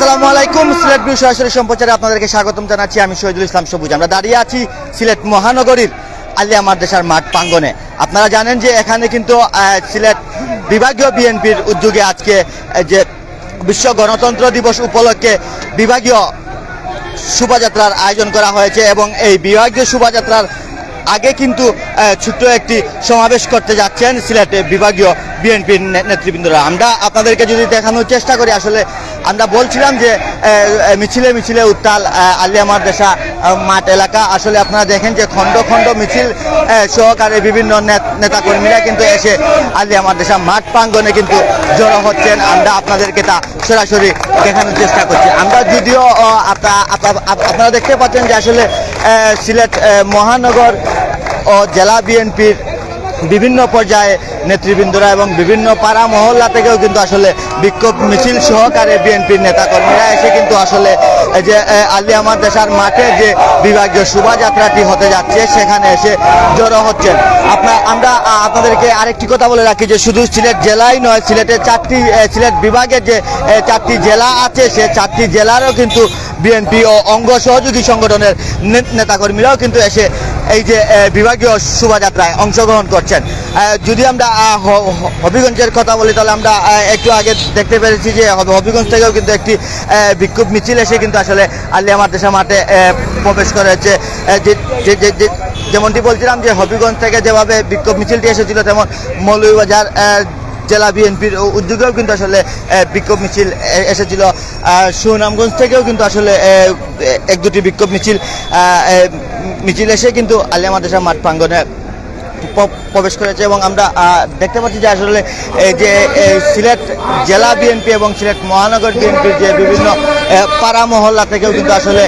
আসসালামু আলাইকুম, সিলেট ভিউ সরাসরি সম্প্রচারে আপনাদেরকে স্বাগতম জানাচ্ছি। আমি শহীদুল ইসলাম সবুজ। আমরা দাঁড়িয়ে আছি সিলেট মহানগরীর আলিয়া মাদ্রাসার মাঠ প্রাঙ্গনে আপনারা জানেন যে এখানে কিন্তু সিলেট বিভাগীয় বিএনপির উদ্যোগে আজকে যে বিশ্ব গণতন্ত্র দিবস উপলক্ষে বিভাগীয় শোভাযাত্রার আয়োজন করা হয়েছে এবং এই বিভাগীয় শোভাযাত্রার আগে কিন্তু ছোট্ট একটি সমাবেশ করতে যাচ্ছেন সিলেটে বিভাগীয় বিএনপির নেতৃবৃন্দরা। আমরা আপনাদেরকে যদি দেখানোর চেষ্টা করি, আসলে আমরা বলছিলাম যে মিছিলে মিছিলে উত্তাল আহ, আলিয়া মাদ্রাসা মাঠ এলাকা। আসলে আপনারা দেখেন যে খণ্ড খণ্ড মিছিল সহকারে বিভিন্ন নেত- নেতাকর্মীরা কিন্তু এসে আলিয়া মাদ্রাসা মাঠ প্রাঙ্গনে কিন্তু জড়ো হচ্ছেন। আমরা আপনাদেরকে তা সরাসরি দেখানোর চেষ্টা করছি। আমরা যদিও আপনারা দেখতে পাচ্ছেন যে আসলে সিলেট মহানগর ও জেলা বিএনপির বিভিন্ন পর্যায়ে নেতৃবৃন্দরা এবং বিভিন্ন পাড়া মহল্লা থেকেও কিন্তু আসলে বিক্ষোভ মিছিল সহকারে বিএনপির নেতাকর্মীরা এসে কিন্তু আসলে যে আহ, আমার দেশার মাঠে যে বিভাগীয় শোভাযাত্রাটি হতে যাচ্ছে সেখানে এসে জড়ো হচ্ছেন। আপনার আমরা আপনাদেরকে আরেকটি কথা বলে রাখি যে শুধু সিলেট জেলাই নয় সিলেটের চারটি সিলেট বিভাগের যে চারটি জেলা আছে সে চারটি জেলারও কিন্তু বিএনপি ও অঙ্গ সহযোগী সংগঠনের নেতাকর্মীরাও কিন্তু এসে এই যে বিভাগীয় শোভাযাত্রায় অংশগ্রহণ করছেন। যদি আমরা হবিগঞ্জের কথা বলি তাহলে আমরা একটু আগে দেখতে পেরেছি যে হবিগঞ্জ থেকেও কিন্তু একটি বিক্ষোভ মিছিল এসে কিন্তু আসলে আলিয়া দেশের মাঠে প্রবেশ করেছে। যেমনটি বলছিলাম যে হবিগঞ্জ থেকে যেভাবে বিক্ষোভ মিছিলটি এসেছিল তেমন মৌলভীবাজার আহ, জেলা বিএনপির উদ্যোগেও কিন্তু আসলে বিক্ষোভ মিছিল এসেছিল। সুনামগঞ্জ থেকেও কিন্তু আসলে এক দুটি বিক্ষোভ মিছিল মিছিল এসে কিন্তু আলিয়া মাদ্রাসা মাঠ প্রাঙ্গনে প্রবেশ করেছে এবং আমরা দেখতে পাচ্ছি যে আসলে, এই যে সিলেট জেলা বিএনপি এবং সিলেট মহানগর বিএনপির যে বিভিন্ন পাড়া মহল্লা থেকেও কিন্তু আসলে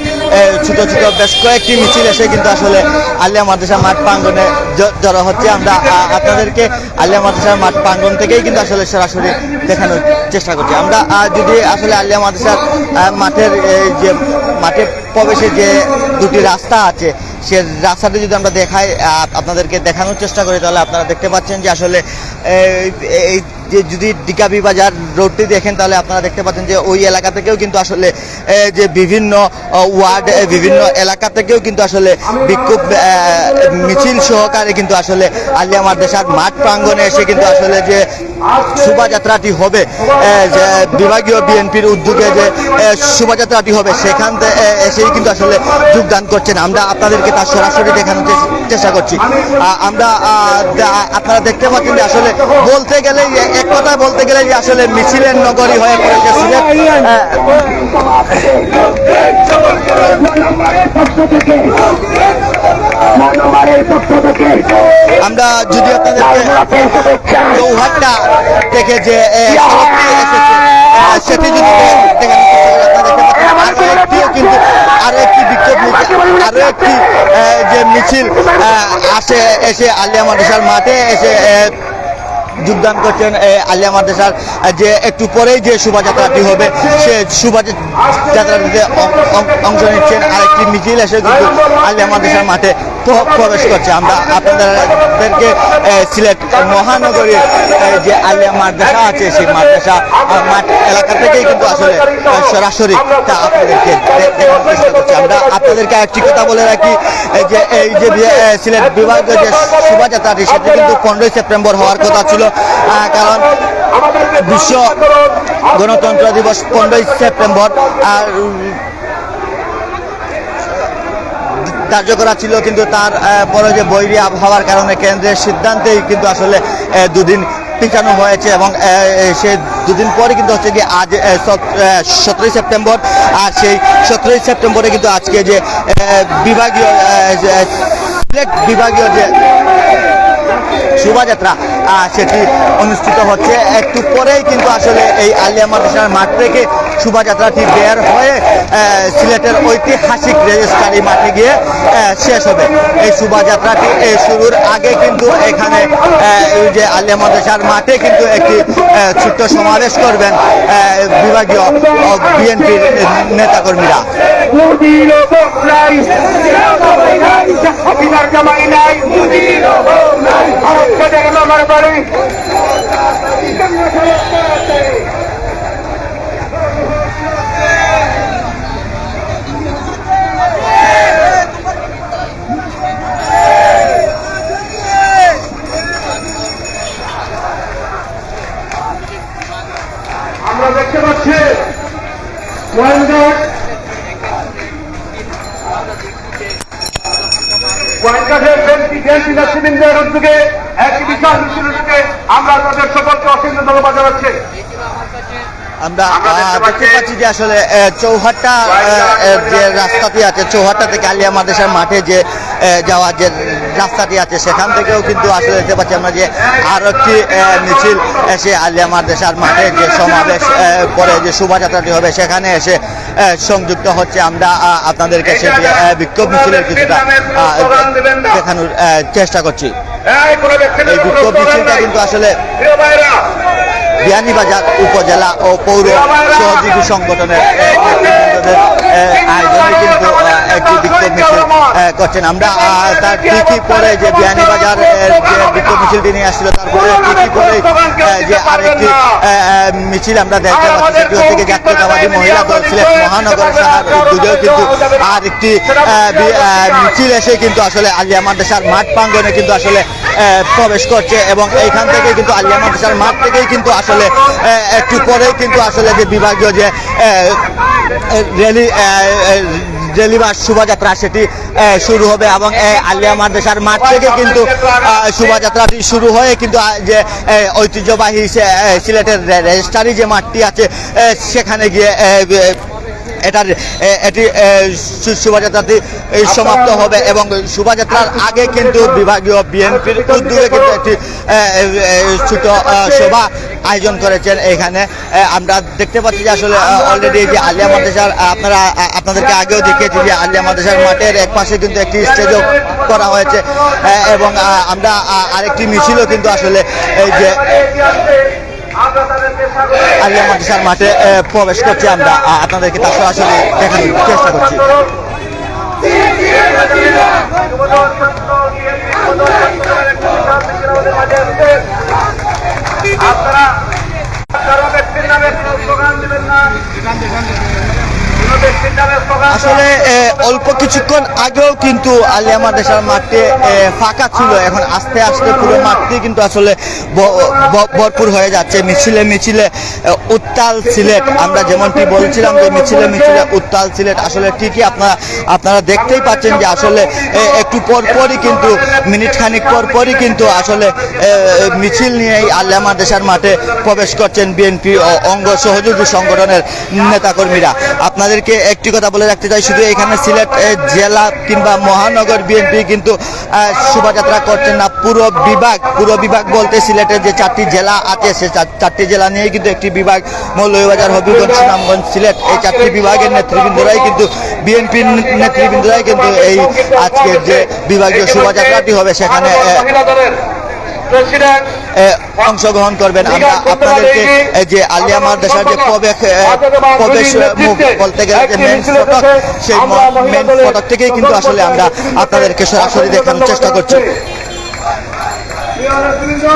ছোট ছোট বেশ কয়েকটি মিছিল এসে কিন্তু আসলে আলিয়া মাদ্রাসা মাঠ প্রাঙ্গনে জড়ো হচ্ছে। আমরা আপনাদেরকে আলিয়া মাদ্রাসার মাঠ প্রাঙ্গন থেকেই কিন্তু আসলে সরাসরি দেখানোর চেষ্টা করছি। আমরা যদি আসলে আলিয়া মাদ্রাসার মাঠের যে মাঠে প্রবেশে যে দুটি রাস্তা আছে সে রাস্তাটি যদি আমরা দেখাই আপনাদেরকে দেখানোর চেষ্টা করি, তাহলে আপনারা দেখতে পাচ্ছেন যে আসলে এই- যে যদি ডিকাবি বাজার রোডটি দেখেন, তাহলে আপনারা দেখতে পাচ্ছেন যে ওই এলাকা থেকেও কিন্তু আসলে যে বিভিন্ন ওয়ার্ড বিভিন্ন এলাকা থেকেও কিন্তু আসলে বিক্ষোভ মিছিল সহকারে কিন্তু আসলে আলিয়া মাদ্রাসার মাঠ প্রাঙ্গনে এসে কিন্তু আসলে যে শোভাযাত্রাটি হবে যে বিভাগীয় বিএনপির উদ্যোগে যে শোভাযাত্রাটি হবে, সেখান থেকে এসেই কিন্তু আসলে যোগদান করছেন। আমরা আপনাদেরকে তার সরাসরি দেখানোর চেষ্টা করছি। আমরা আপনারা দেখতে পাচ্ছেন যে আসলে বলতে গেলে এক কথায় বলতে গেলে যে আসলে মিছিলের নগরী হয়ে পড়েছে সিলেট আমরা যদি আপনাদেরকে চৌহাট্টা থেকে যে সড়কটি এসেছে সেটি যদি কিন্তু, আরও একটি বিক্ষোভ আরও একটি যে মিছিল আসে, এসে আলিয়া মাদ্রাসার মাঠে এসে যোগদান করছেন আলিয়া মাদ্রাসার যে একটু পরেই যে শোভাযাত্রাটি হবে, সে শোভাযাত্রাটিতে অংশ নিচ্ছেন আরেকটি মিছিল এসে কিন্তু আলিয়া মাদ্রাসার মাঠে প্রবেশ করছে। আমরা আপনাদেরকে সিলেট মহানগরীর যে আলিয়া মাদ্রাসা আছে, সেই মাদ্রাসা মাঠ এলাকা থেকেই কিন্তু আসলে সরাসরি তা আপনাদেরকে চেষ্টা করছি। আমরা আপনাদেরকে একটি কথা বলে রাখি যে এই যে সিলেট বিভাগীয় যে শোভাযাত্রাটি, সেটি কিন্তু পনেরোই সেপ্টেম্বর হওয়ার কথা ছিল। আ, কারণ বিশ্ব গণতন্ত্র দিবস পনেরোই সেপ্টেম্বর আর করা ছিল কিন্তু তার পরে যে বৈরী আবহাওয়ার কারণে কেন্দ্রের সিদ্ধান্তেই কিন্তু আসলে দুদিন পিছানো হয়েছে এবং সে দুদিন পরে কিন্তু হচ্ছে কি আজ সতেরোই সেপ্টেম্বর আর সেই সতেরোই সেপ্টেম্বরে কিন্তু আজকে যে বিভাগীয় যে, বিভাগীয় যে শোভাযাত্রা সেটি অনুষ্ঠিত হচ্ছে। একটু পরেই কিন্তু আসলে এই আলিয়া মাদ্রাসার মাঠ থেকে শোভাযাত্রাটি বের হয়ে সিলেটের ঐতিহাসিক রেজিস্ট্রারি মাঠে গিয়ে শেষ হবে। এই শোভাযাত্রাটি শুরুর আগে কিন্তু এখানে যে আলিয়া মাদ্রাসার মাঠে কিন্তু একটি ছোট্ট সমাবেশ করবেন বিভাগীয় বিএনপির নেতাকর্মীরা। মুদির নাই অফিসার জামাই নাই মুদির নাই ভারতকে দেখল আমার বাড়ি পাচ্ছে গোয়েন্দার গোয়েন্দাদের বিএনপি বিএনপি নেতৃবৃন্দের উদ্যোগে একটি বিশাল মিছিল উদ্যোগে আমরা তাদের সকলকে অসীম ধন্যবাদ জানাচ্ছি। আমরা আমরা দেখতে পাচ্ছি- যে আসলে চৌহাট্টা যে রাস্তাটি আছে চৌহাট্টা থেকে আলিয়া মাঠে যে যাওয়ার যে রাস্তাটি আছে সেখান থেকেও কিন্তু আসলে দেখতে পাচ্ছি আমরা যে একটি মিছিল এসে আলিয়া মাঠে যে সমাবেশ পরে যে শোভাযাত্রাটি হবে সেখানে এসে সংযুক্ত হচ্ছে আমরা আপনাদেরকে সেটি বিক্ষোভ মিছিলের কিছুটা দেখানোর চেষ্টা করছি। এই মিছিলটা। কিন্তু আসলে বিয়ানীবাজার উপজেলা ও পৌর সহযোগী সংগঠনের আয়োজনে কিন্তু একটি বিক্ষোভ মিছিল করছেন। আমরা তার ঠিকই পরে যে বিয়ানীবাজার যে বিক্ষোভ মিছিলটি নিয়ে আসছিল তারপরে ঠিকই পরে যে আরেকটি মিছিল আমরা দেখতে পাচ্ছি সেটি হচ্ছে কি জাতীয়তাবাদী মহিলা দল সিলেট মহানগর শাখার উদ্যোগেও কিন্তু আরেকটি মিছিল এসে কিন্তু আসলে আলিয়া মাদ্রাসার মাঠ প্রাঙ্গনে কিন্তু আসলে প্রবেশ করছে এবং এইখান থেকে কিন্তু আলিয়া মাদ্রাসার মাঠ থেকেই কিন্তু আসলে একটু পরেই কিন্তু আসলে যে বিভাগীয় যে র্যালি র্যালি বা শোভাযাত্রা সেটি শুরু হবে এবং আলিয়া মাদ্রাসার মাঠ থেকে কিন্তু শোভাযাত্রাটি শুরু হয়ে কিন্তু যে ঐতিহ্যবাহী সিলেটের রে- রেজিস্ট্রারি যে মাঠটি আছে সেখানে গিয়ে এটার এটি শোভাযাত্রাটি সমাপ্ত হবে এবং শোভাযাত্রার আগে কিন্তু বিভাগীয় বিএনপির উদ্যোগে কিন্তু একটি ছোট সভা আয়োজন করেছেন এখানে। আমরা দেখতে পাচ্ছি যে আসলে অলরেডি যে আলিয়া মাদ্রাসার আপনারা আপনাদেরকে আগেও দেখিয়েছি যে আলিয়া মাদ্রাসার মাঠের এক পাশে কিন্তু একটি স্টেজও করা হয়েছে। এবং আমরা আরেকটি মিছিলও কিন্তু আসলে এই যে আলিয়া মাদ্রাসার মাঠে প্রবেশ করছি আমরা। আপনাদেরকে তা সরাসরি দেখানোর চেষ্টা করছি। আপনারা কারও ব্যক্তির নামে স্লোগান দেবেন না। আসলে অল্প কিছুক্ষণ আগেও কিন্তু আলিয়া মাদ্রাসার মাঠে ফাঁকা ছিল। এখন আস্তে আস্তে পুরো মাঠটি কিন্তু আসলে ভরপুর হয়ে যাচ্ছে। মিছিলে মিছিলে উত্তাল সিলেট। আমরা যেমনটি বলছিলাম যে মিছিলে মিছিলে, উত্তাল সিলেট। আসলে ঠিকই আপনারা আপনারা দেখতেই পাচ্ছেন যে আসলে একটু পরপরই কিন্তু মিনিট খানিক পরপরই কিন্তু আসলে মিছিল নিয়েই আলিয়া মাদ্রাসার মাঠে প্রবেশ করছেন বিএনপি অঙ্গ সহযোগী সংগঠনের নেতাকর্মীরা। আপনাদেরকে একটি কথা বলে রাখতে চাই, শুধু এখানে সিলেট জেলা কিংবা মহানগর বিএনপি কিন্তু শোভাযাত্রা করছেন না। পুরো বিভাগ পুরো বিভাগ বলতে সিলেটের যে চারটি জেলা আছে, সে চার- চারটি জেলা নিয়ে কিন্তু একটি বিভাগ মৌলভীবাজার, হবিগঞ্জ সুনামগঞ্জ সিলেট। এই চারটি বিভাগের নেতৃবৃন্দরাই কিন্তু বিএনপির নেতৃবৃন্দরাই কিন্তু এই আজকের যে বিভাগীয় শোভাযাত্রাটি হবে সেখানে প্রেসিডেন্ট অংশগ্রহণ করবেন আমরা আপনাদেরকে যে আলিয়া মাদ্রাসার যে প্রবেশ প্রবেশ মুখ বলতে গেলে যে মেন ফটক সেই মেন ফটক থেকেই কিন্তু আসলে আমরা আপনাদেরকে সরাসরি দেখানোর চেষ্টা করছি প্রিয় নেতৃবৃন্দ,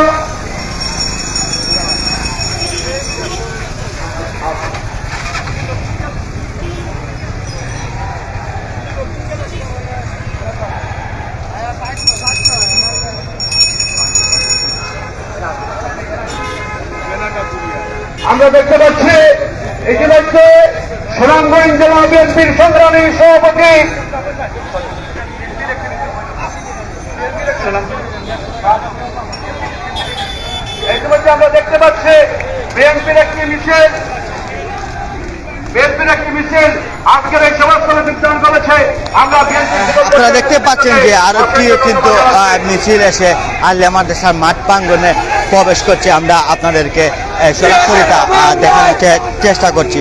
আমরা দেখতে পাচ্ছি ইতিমধ্যে জেলা বিএনপির সংগ্রামী সভাপতি। ইতিমধ্যে আমরা দেখতে পাচ্ছি বিএনপির একটি মিছিল। বিএনপির একটি মিছিল আজকের এই সভাস্থলে বিজ্ঞান করেছে। আমরা আপনারা দেখতে পাচ্ছেন যে আরও কি কিন্তু মিছিল এসে আলিয়া মাদ্রাসার মাঠ প্রাঙ্গনে প্রবেশ করছে। আমরা আপনাদেরকে সরাসরি দেখানোর চেষ্টা করছি।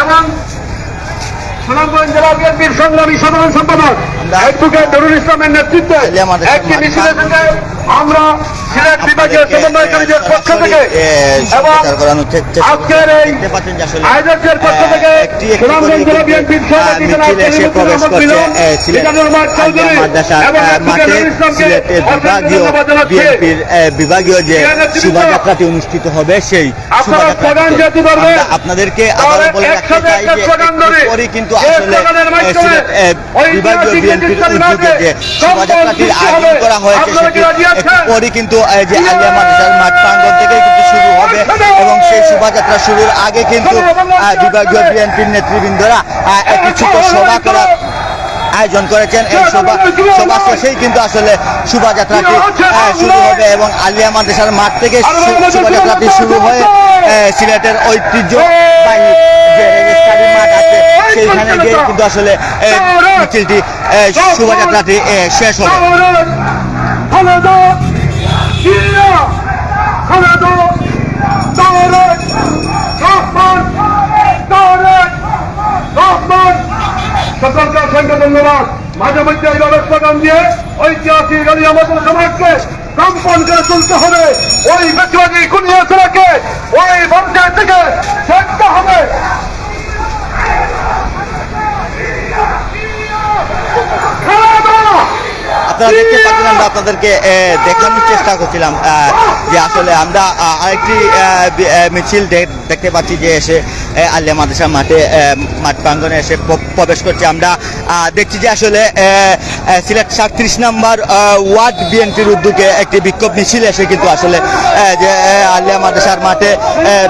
এবং সুনামগঞ্জ জেলা বিএনপির সংগ্রামী সাধারণ সম্পাদক অ্যাডভোকেট নুরুল ইসলামের নেতৃত্বে একটি মিছিলের সঙ্গে আমরা সিলেট বিভাগীয় সমন্বয়কারীদের পক্ষ থেকে এবং। আজকের এই আয়োজকদের পক্ষ থেকে সুনামগঞ্জ জেলা বিএনপির সভাপতি জনাব বিভাগীয় যে শোভাযাত্রাটি অনুষ্ঠিত হবে সেই আপনাদেরকে আবারও বলে রাখতে চাই যে কিন্তু আসলে বিভাগীয় বিএনপির উদ্যোগে যে শোভাযাত্রাটির আয়োজন করা হয়েছে সেটি পরই কিন্তু যে আলিয়া মাদ্রাসার মাঠ প্রাঙ্গণ থেকেই কিন্তু শুরু হবে এবং সেই শোভাযাত্রা শুরুর আগে কিন্তু বিভাগীয় বিএনপির নেতৃবৃন্দরা একটি ছোট সভা করার আয়োজন করেছেন। এই সভা সভা শেষেই কিন্তু আসলে শোভাযাত্রাটি শুরু হবে এবং আলিয়া মাদ্রাসার মাঠ থেকে শোভাযাত্রাটি শুরু হয়ে সিলেটের ঐতিহ্যবাহী যে সেইখানে গিয়ে কিন্তু আসলে মিছিলটি শোভাযাত্রাটি শেষ হবে। জিয়া, খালেদা, তাওরাত, রহমান, তাওরাত, রহমান। সকলকে অসংখ্য ধন্যবাদ। মাঝে মধ্যে এইভাবে স্লোগান দিয়ে ঐতিহাসিক আলী আমাদের সমাজকে করে তুলতে হবে। ওই বেশিবাদী কুনিয়াছড়াকে ওই পঞ্চায়েত থেকে দেখতে হবে। আপনারা দেখতে পাচ্ছেন আপনাদেরকে দেখানোর চেষ্টা করছিলাম যে আসলে আমরা আরেকটি মিছিল দেখতে পাচ্ছি যে এসে আলিয়া মাদ্রাসা মাঠে মাঠ প্রাঙ্গনে এসে প্রবেশ করছে। আমরা দেখছি যে আসলে সিলেট সাতত্রিশ নম্বর ওয়ার্ড বিএনপির উদ্যোগে একটি বিক্ষোভ মিছিল এসে কিন্তু আসলে যে আলিয়া মাদ্রাসার মাঠে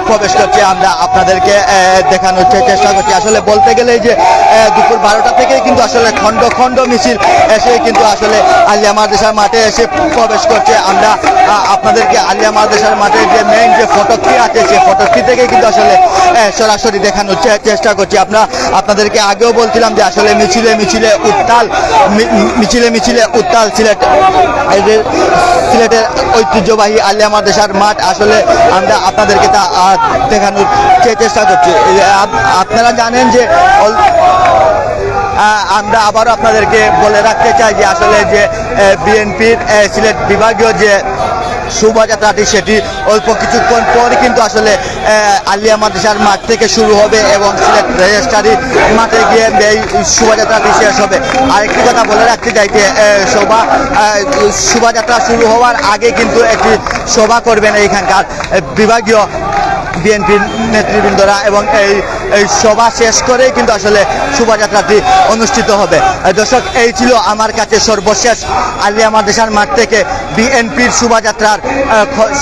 প্রবেশ করছে। আমরা আপনাদেরকে দেখানোর চেষ্টা করছি। আসলে বলতে গেলে যে দুপুর বারোটা থেকেই কিন্তু আসলে খণ্ড খণ্ড মিছিল এসে কিন্তু আসলে আলিয়া মাদ্রাসার মাঠে এসে প্রবেশ করছে। আমরা আপনাদেরকে আলিয়া মাদ্রাসার মাঠে যে মেইন যে ফটকটি আছে সেই ফটকটি থেকে কিন্তু আসলে সরাসরি দেখানোর চেষ্টা করছি। আমরা আপনাদেরকে আগেও বলছিলাম যে আসলে মিছিলে মিছিলে উত্তাল মিছিলে মিছিলে উত্তাল সিলেট সিলেটের ঐতিহ্যবাহী আলিয়া মাদ্রাসার মাঠ। আসলে আমরা আপনাদেরকে তা দেখানোর চেষ্টা করছি। আপ- আপনারা জানেন যে আমরা আবারও আপনাদেরকে বলে রাখতে চাই যে আসলে যে বিএনপির সিলেট বিভাগীয় যে শোভাযাত্রাটি সেটি অল্প কিছুক্ষণ পরে কিন্তু আসলে আলিয়া মাদ্রাসার মাঠ থেকে শুরু হবে এবং সিলেট রেজিস্ট্রারি মাঠে গিয়ে এই শোভাযাত্রাটি শেষ হবে। আরেকটি কথা বলে রাখতে চাই যে আহ, শোভা শোভাযাত্রা শুরু হওয়ার আগে কিন্তু একটি সভা করবেন এইখানকার বিভাগীয় বিএনপির নেতৃবৃন্দরা এবং এই এই সভা শেষ করেই কিন্তু আসলে শোভাযাত্রাটি অনুষ্ঠিত হবে। দর্শক, এই ছিল আমার কাছে সর্বশেষ। আলিয়া মাদ্রাসার মাঠ থেকে বিএনপির শোভাযাত্রার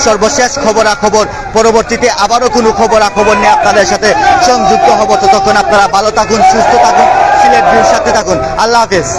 সর্বশেষ খবরাখবর। পরবর্তীতে আবারও কোনো খবরাখবর নিয়ে আপনাদের সাথে সংযুক্ত হব। ততক্ষণ আপনারা ভালো থাকুন, সুস্থ থাকুন, সিলেট ভিউর সাথে থাকুন। আল্লাহ হাফেজ।